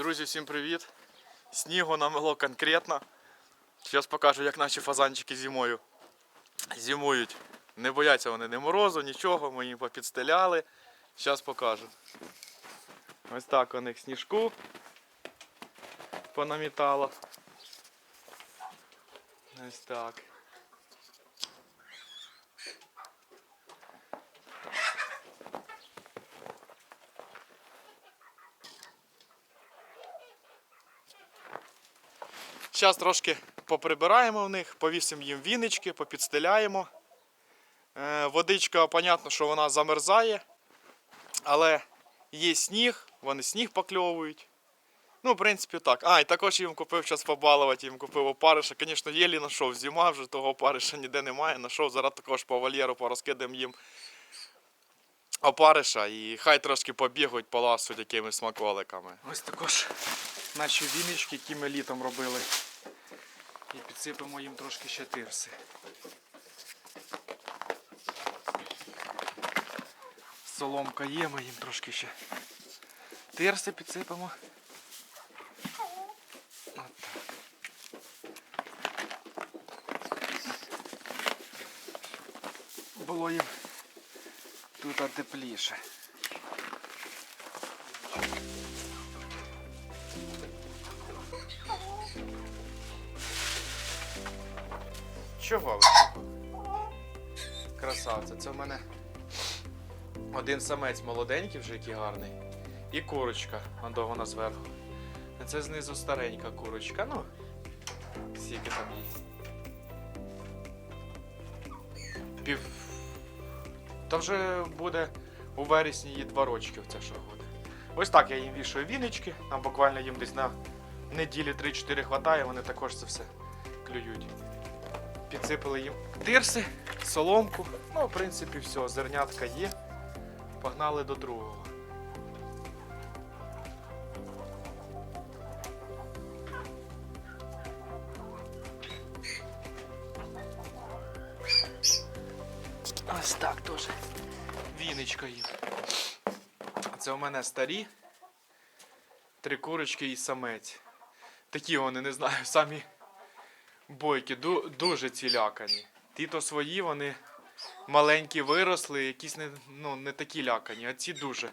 Друзі, всім привіт! Снігу намело конкретно. Зараз покажу, як наші фазанчики зимою зимують. Не бояться вони ні морозу, нічого, ми їм попідстеляли. Зараз покажу. Ось так у них сніжку понамітало. Ось так. Зараз трошки поприбираємо в них, повісимо їм вінички, попідстеляємо. Е, Водичка, понятно, що вона замерзає, але є сніг, вони сніг покльовують. Ну, в принципі, так. А, і також їм купив зараз побалувати, їм купив опариша. Звісно, єлі знайшов зима, вже того опариша ніде немає. Знайшов, зараз також по вольєру порозкидаємо їм опариша і хай трошки побігають, поласуть якимись смаколиками. Ось також наші вінички, які ми літом робили. І підсипемо їм трошки ще тирси. Соломка є, ми їм трошки ще тирси підсипемо. Було їм тут тепліше. Чого? Красавця. Це в мене один самець молоденький, вже який гарний. І курочка, а вона зверху. Це знизу старенька курочка. Ну, скільки там їй. Пів. Та вже буде у вересні їй два рочки це що буде. Ось так я їм вішаю вінички. Нам буквально їм десь на неділі 3-4 хватає, вони також це все клюють. Підсипали їм тирси, соломку. Ну, в принципі, все, зернятка є. Погнали до другого. Ось так теж. Віночка їм. Це у мене старі. Три курочки і самець. Такі вони, не знаю, самі бойки, ду- дуже цілякані. Ті то свої, вони маленькі виросли, якісь не, ну, не такі лякані, а ці дуже.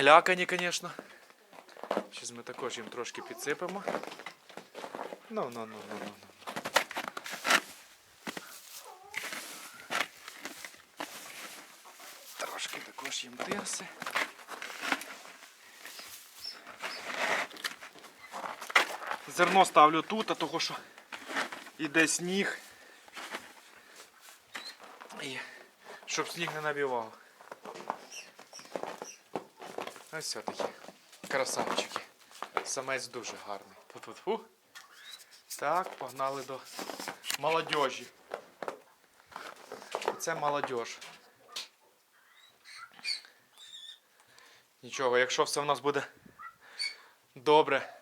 Лякані, звісно. Зараз ми також їм трошки підсипемо. Ну, ну, ну, ну, ну. ну. Трошки також їм тирси. Зерно ставлю тут, а того що іде сніг. І щоб сніг не набивав. Ось все такі красавчики. Самець дуже гарний. Фу-фу-фу. Так, погнали до молодежі. Це молодіж. Нічого, якщо все в нас буде добре,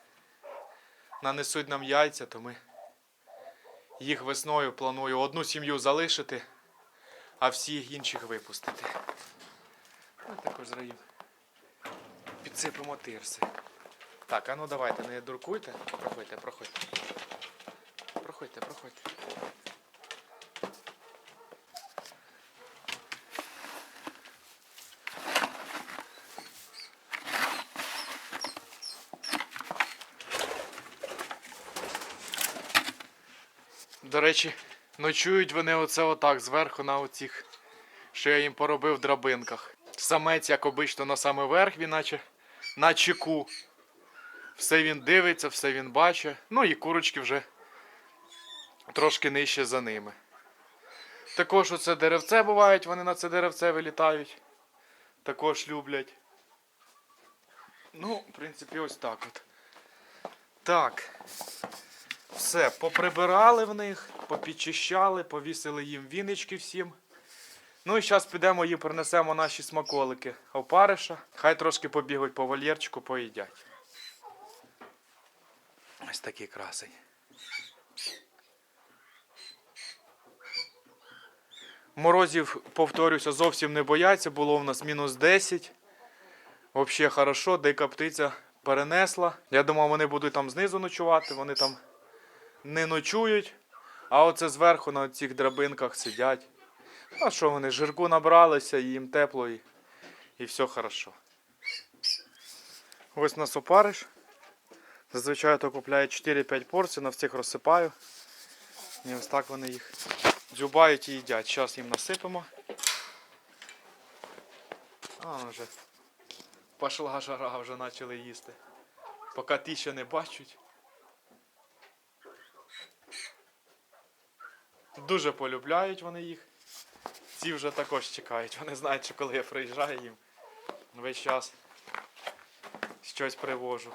нанесуть нам яйця, то ми їх весною планую одну сім'ю залишити, а всіх інших випустити. Ми також зраїм. Підсипемо тирси. Так, а ну давайте, не дуркуйте. Проходьте, проходьте. Проходьте, проходьте. До речі, ночують вони оце отак зверху на оцих, що я їм поробив драбинках. Самець, як обично, на саме верх, він наче на чеку. Все він дивиться, все він бачить. Ну і курочки вже трошки нижче за ними. Також оце деревце бувають, вони на це деревце вилітають. Також люблять. Ну, в принципі, ось так от. Так. Все, поприбирали в них, попідчищали, повісили їм вінички всім. Ну і зараз підемо і принесемо наші смаколики опариша. Хай трошки побігають по вольєрчику, поїдять. Ось такий красень. Морозів, повторюся, зовсім не бояться. Було в нас мінус 10. Взагалі хорошо, дика птиця перенесла. Я думав, вони будуть там знизу ночувати, вони там не ночують, а оце зверху на цих драбинках сидять. А що вони, жирку набралися, їм тепло і, і все хорошо. Ось нас опариш. Зазвичай то купляю 4-5 порцій, на всіх розсипаю. І ось так вони їх дзюбають і їдять. Зараз їм насипемо. А, вже пошла жара, вже почали їсти. Поки ті ще не бачать. Дуже полюбляють вони їх. Ці вже також чекають. Вони знають, що коли я приїжджаю їм весь час щось привожу.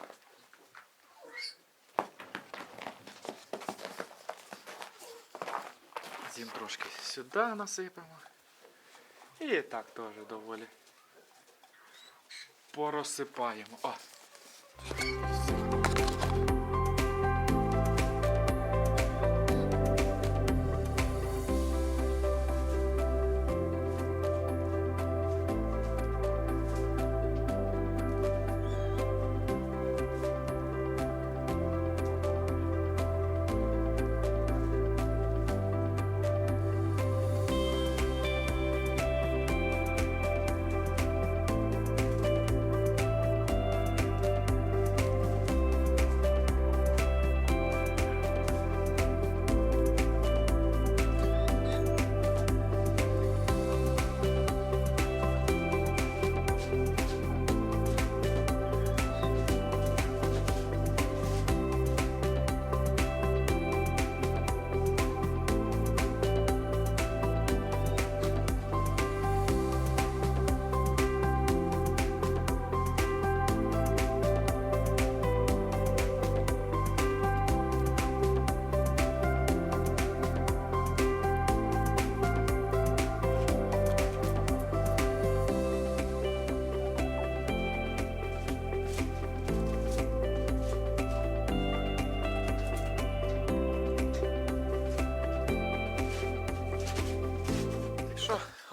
Зім трошки сюди насипемо. І так теж доволі. Порозсипаємо. О.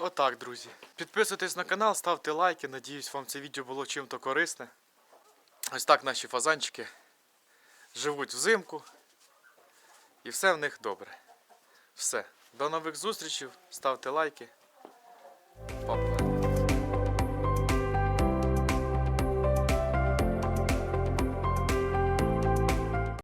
отак, друзі. Підписуйтесь на канал, ставте лайки. Надіюсь, вам це відео було чим-то корисне. Ось так наші фазанчики живуть взимку. І все в них добре. Все. До нових зустрічей. Ставте лайки. Па-па.